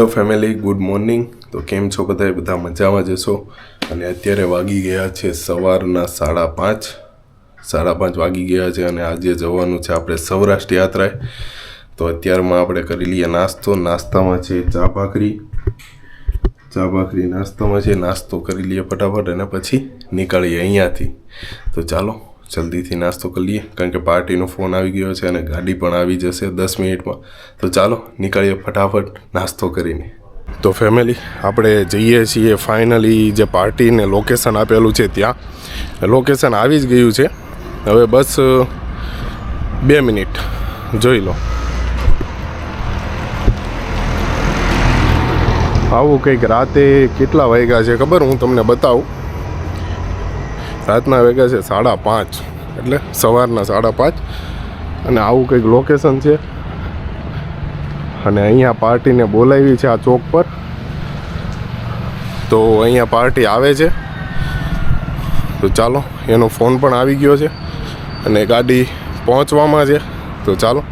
Hello family good morning તો કેમ છો બધા બધા મજામાં જશો અને અત્યારે વાગી ગયા છે સવારના સાડા પાંચ. સાડા પાંચ વાગી ગયા છે અને આજે જવાનું છે આપણે સૌરાષ્ટ્ર યાત્રાએ. તો અત્યારમાં આપણે કરી લઈએ નાસ્તો. નાસ્તામાં છે ચા ભાખરી. ચા ભાખરી નાસ્તામાં છે. નાસ્તો કરી લઈએ ફટાફટ અને પછી નીકળીએ અહીંયાથી. તો ચાલો. જલ્દીથી નાસ્તો કરી લઈએ, કારણ કે પાર્ટીનો ફોન આવી ગયો છે અને ગાડી પણ આવી જશે દસ મિનિટમાં. તો ચાલો, નીકળીએ ફટાફટ નાસ્તો કરીને. તો ફેમિલી આપણે જઈએ છીએ ફાઇનલી જે પાર્ટીને લોકેશન આપેલું છે ત્યાં. લોકેશન આવી જ ગયું છે. હવે બસ, બે મિનિટ. જોઈ લો. આવું કંઈક રાતે કેટલા વાગ્યા છે ખબર? હું તમને બતાવું. રાતના વાગ્યા છે સાડા પાંચ. એટલે સવારના સાડા પાંચ. અને આવું કંઈક લોકેશન છે. અને અહીંયા પાર્ટીને બોલાવી છે આ ચોક પર. તો અહીંયા પાર્ટી આવે છે. તો ચાલો, એનો ફોન પણ આવી ગયો છે. અને ગાડી પહોંચવામાં છે. તો ચાલો.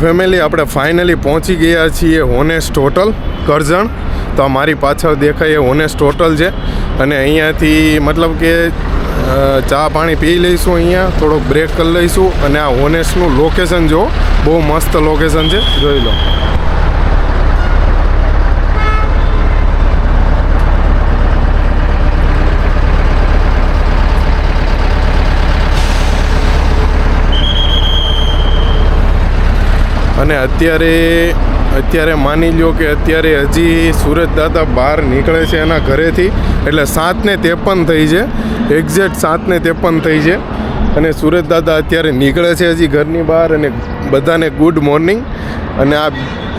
ફેમિલી આપણે ફાઇનલી પહોંચી ગયા છીએ હોનેસ્ટ હોટલ કરજણ. તો મારી પાછળ દેખાય એ હોનેસ્ટ હોટલ છે. અને અહીંયાથી મતલબ કે ચા પાણી પી લઈશું અહીંયા, થોડોક બ્રેક કરી લઈશું. અને આ હોનેસ્ટનું લોકેશન જો બહુ મસ્ત લોકેશન છે. જોઈ લો. અને અત્યારે અત્યારે માની લ્યો કે અત્યારે હજી સુરત દાદા બહાર નીકળે છે એના ઘરેથી, એટલે સાતને ત્રેપન થઈ છે. એક્ઝેક્ટ સાતને ત્રેપન થઈ છે. અને સુરત દાદા અત્યારે નીકળે છે હજી ઘરની બહાર અને બધાને ગુડ મોર્નિંગ અને આ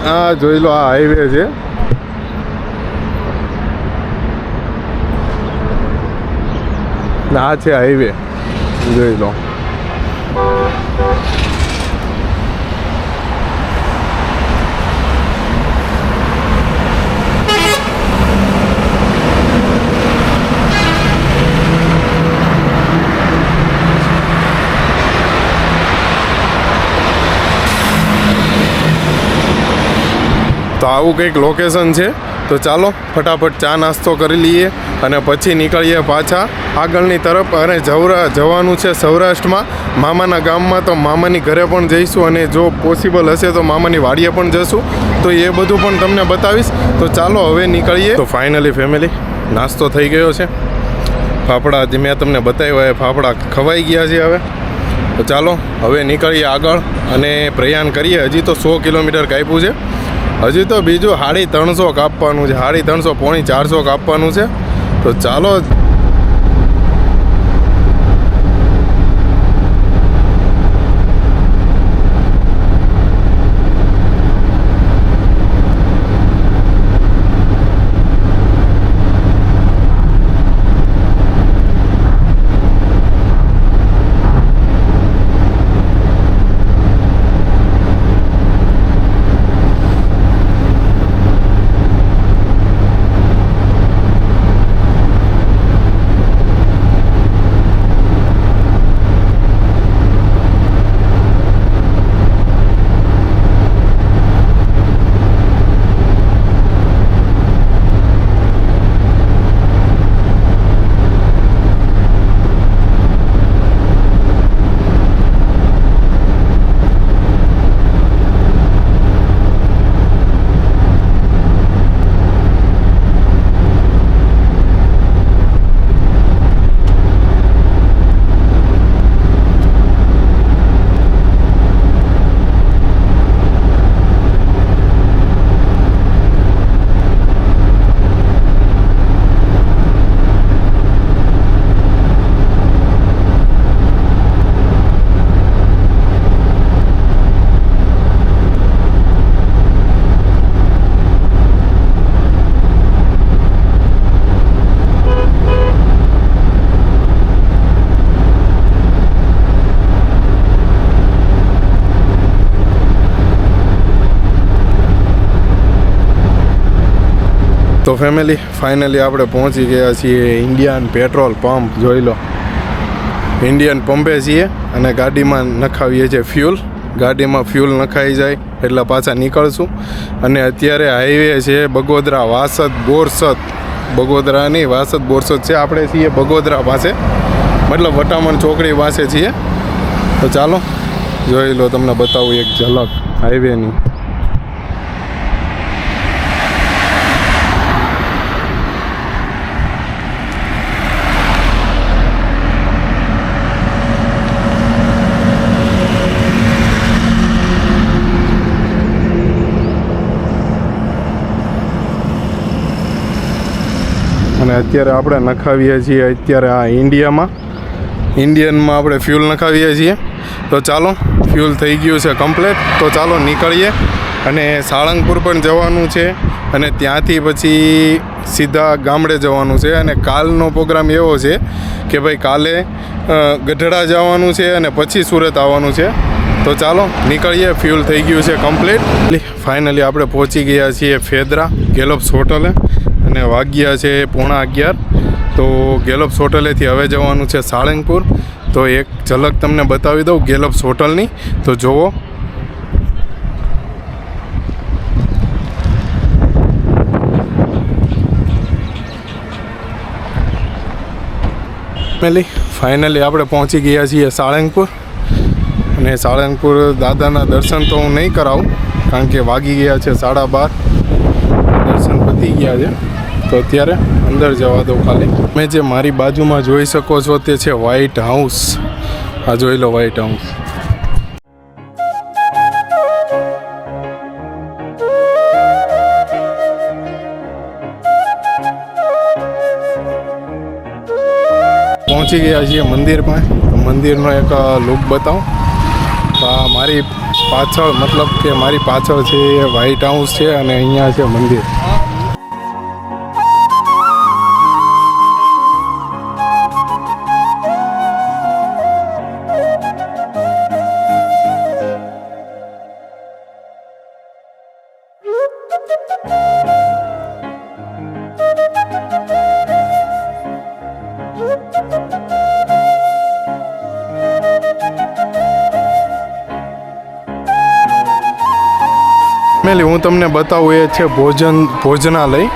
આ જોઈ લો, આ હાઈવે છે. આ છે હાઈવે જોઈ લો. તો આવું કંઈક લોકેશન છે. તો ચાલો, ફટાફટ ચા નાસ્તો કરી લઈએ અને પછી નીકળીએ પાછા આગળની તરફ. અને જવરા, જવાનું છે સૌરાષ્ટ્રમાં. મામાના ગામમાં તો મામાની ઘરે પણ જઈશું અને જો પોસિબલ હશે તો મામાની વાડીએ પણ જશું. તો એ બધું પણ તમને બતાવીશ. તો ચાલો, હવે નીકળીએ. તો ફાઇનલી ફેમિલી નાસ્તો થઈ ગયો છે. ફાફડા જે મેં તમને બતાવ્યા એ ફાફડા ખવાઈ ગયા છે હવે. તો ચાલો, હવે નીકળીએ આગળ અને પ્રયાણ કરીએ. હજી તો સો કિલોમીટર કાપ્યું છે. હજી તો બીજું સાડી ત્રણસો કાપવાનું છે. સાડી ત્રણસો, પોણી ચારસો કાપવાનું છે. તો ચાલો ફેમિલી ફાઇનલી આપણે પહોંચી ગયા છીએ ઇન્ડિયન પેટ્રોલ પંપ જોઈ લો. ઇન્ડિયન પંપે છીએ અને ગાડીમાં નખાવીએ છીએ ફ્યુલ ગાડીમાં ફ્યુલ નખાઈ જાય એટલે પાછા નીકળશું. અને અત્યારે હાઈવે છે બગોદરા, વાસદ, બોરસદ. બગોદરા નહીં વાસદ, બોરસદ છે આપણે છીએ બગોદરા પાસે. મતલબ વટામણ ચોકડી પાસે છીએ. તો ચાલો, જોઈ લો તમને બતાવું એક ઝલક હાઈવેની અને અત્યારે આપણે નખાવીએ છીએ અત્યારે આ ઇન્ડિયામાં. ઇન્ડિયનમાં આપણે ફ્યુલ નખાવીએ છીએ. તો ચાલો, ફ્યુલ થઈ ગયું છે કમ્પ્લેટ. તો ચાલો નીકળીએ અને સાળંગપુર પણ જવાનું છે અને ત્યાંથી પછી સીધા ગામડે જવાનું છે. અને કાલનો પ્રોગ્રામ એવો છે કે ભાઈ કાલે ગઢડા જવાનું છે અને પછી સુરત આવવાનું છે. તો ચાલો નીકળીએ, ફ્યુલ થઈ ગયું છે કમ્પ્લીટ. ફાઇનલી આપણે પહોંચી ગયા છીએ ફેદરા ગેલોપ્સ હોટલે. અને વાગ્યા છે પોણા અગિયાર. તો ગેલોપ્સ હોટલેથી હવે જવાનું છે સાળંગપુર. તો એક ઝલક તમને બતાવી દઉં ગેલોપ્સ હોટલની. તો જુઓ ફેમિલી ફાઇનલી આપણે પહોંચી ગયા છીએ સાળંગપુર. અને સાળંગપુર દાદાના દર્શન તો હું નહીં કરાવું, કારણ કે વાગી ગયા છે સાડા બાર. દર્શન પતી ગયા છે. તો અત્યારે અંદર જવા દો ખાલી. મેં જે મારી બાજુમાં જોઈ શકો છો તે છે વ્હાઈટ હાઉસ આ જોઈ લો વ્હાઈટ હાઉસ પહોંચી ગયા છીએ મંદિરમાં. મંદિરનો એક લુક બતાવું. આ મારી પાછળ, મતલબ કે મારી પાછળ છે એ વ્હાઈટ હાઉસ છે અને અહીંયા છે મંદિર. હું તમને બતાવું એ છે ભોજન, ભોજનાલય.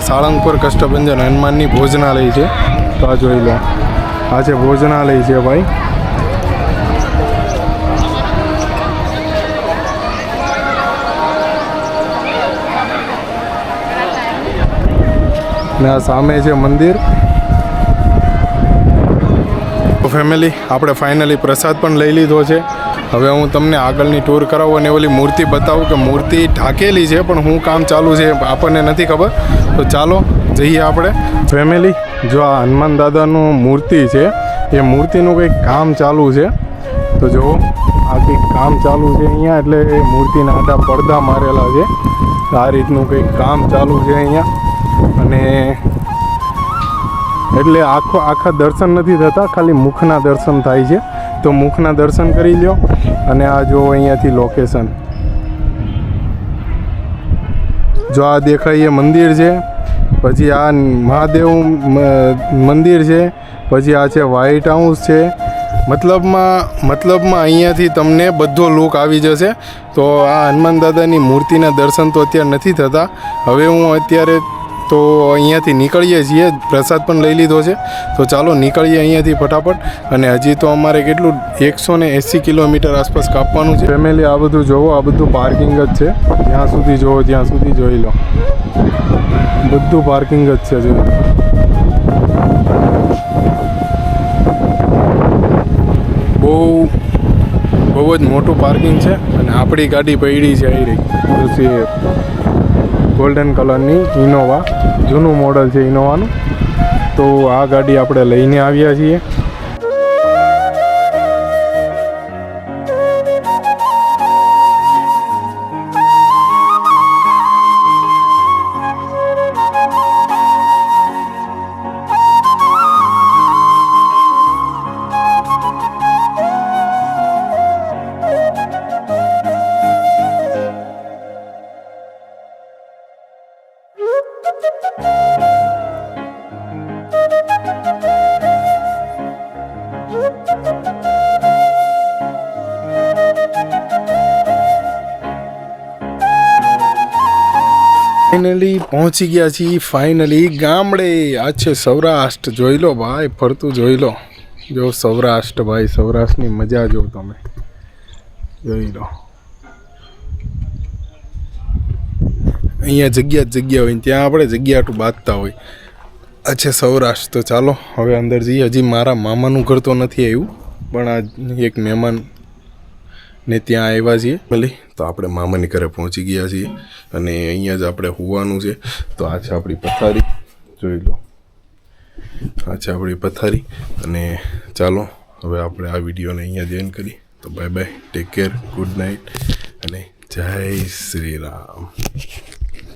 સાળંગપુર કષ્ટભંજન હનુમાનની ભોજનાલય છે. તો આ જોઈ લો. આ છે ભોજનાલય છે ભાઈ. ને આ સામે છે મંદિર. ફેમિલી આપણે ફાઇનલી પ્રસાદ પણ લઈ લીધો છે. હવે હું તમને આગળની ટૂર કરાવું અને ઓલી મૂર્તિ બતાવું કે મૂર્તિ ઢાકેલી છે, પણ શું કામ ચાલુ છે આપણને નથી ખબર. તો ચાલો, જઈએ આપણે. ફેમિલી, જો આ હનુમાન દાદાનું મૂર્તિ છે, એ મૂર્તિનું કંઈક કામ ચાલુ છે. તો જુઓ, આ કંઈક કામ ચાલુ છે અહીંયા, એટલે એ મૂર્તિના આડા પડદા મારેલા છે. આ રીતનું કંઈક કામ ચાલુ છે અહીંયા. અને એટલે આખો આખા દર્શન નથી થતા, ખાલી મુખના દર્શન થાય છે. તો મુખના દર્શન કરી લ્યો અને આ જો અહીંયાથી લોકેશન જો આ દેખાય એ મંદિર છે, પછી આ મહાદેવ મંદિર છે, પછી આ છે વ્હાઇટ હાઉસ છે. મતલબમાં મતલબમાં અહીંયાથી તમને બધો લુક આવી જશે. તો આ હનુમાન દાદાની મૂર્તિના દર્શન તો અત્યારે નથી થતા. હવે હું અત્યારે તો અહીંયાથી નીકળીએ છીએ. પ્રસાદ પણ લઈ લીધો છે. તો ચાલો નીકળીએ અહીંયાથી ફટાફટ. અને હજી તો અમારે કેટલું? એકસો ને એંસી કિલોમીટર આસપાસ કાપવાનું છે. ફેમિલી, આ બધું જોવો. આ બધું પાર્કિંગ જ છે. જ્યાં સુધી જોવો, ત્યાં સુધી જોઈ લો. બધું પાર્કિંગ જ છે જોઈ બહુ બહુ જ મોટું પાર્કિંગ છે. અને આપણી ગાડી પડી છે આવી રહી ગોલ્ડન કલરની ઇનોવા જૂનું મોડલ છે ઇનોવાનું તો આ ગાડી આપણે લઈને આવ્યા છીએ. ફાઇનલી પહોંચી ગયા છીએ ફાઇનલી ગામડે. આ છે સૌરાષ્ટ્ર. જોઈ લો ભાઈ, ફરતું જોઈ લો. જો સૌરાષ્ટ્ર ભાઈ, સૌરાષ્ટ્રની મજા જો તમે. જોઈ લો. અહીંયા જગ્યા જગ્યા હોય ત્યાં આપણે જગ્યા આટલું બાંધતા હોય. આ છે સૌરાષ્ટ્ર. તો ચાલો, હવે અંદર જઈએ. હજી મારા મામાનું ઘર તો નથી આવ્યું, પણ આ એક મહેમાન ને ત્યાં આવ્યા છીએ. ભલે, તો આપણે મામાની ઘરે પહોંચી ગયા છીએ અને અહીંયા જ આપણે હોવાનું છે. તો આ છે આપણી પથારી. જોઈ લો. આ છે આપણી પથારી. અને ચાલો, હવે આપણે આ વિડીયોને અહીંયા જોઈન કરી તો bye bye take care good night અને જય શ્રી રામ.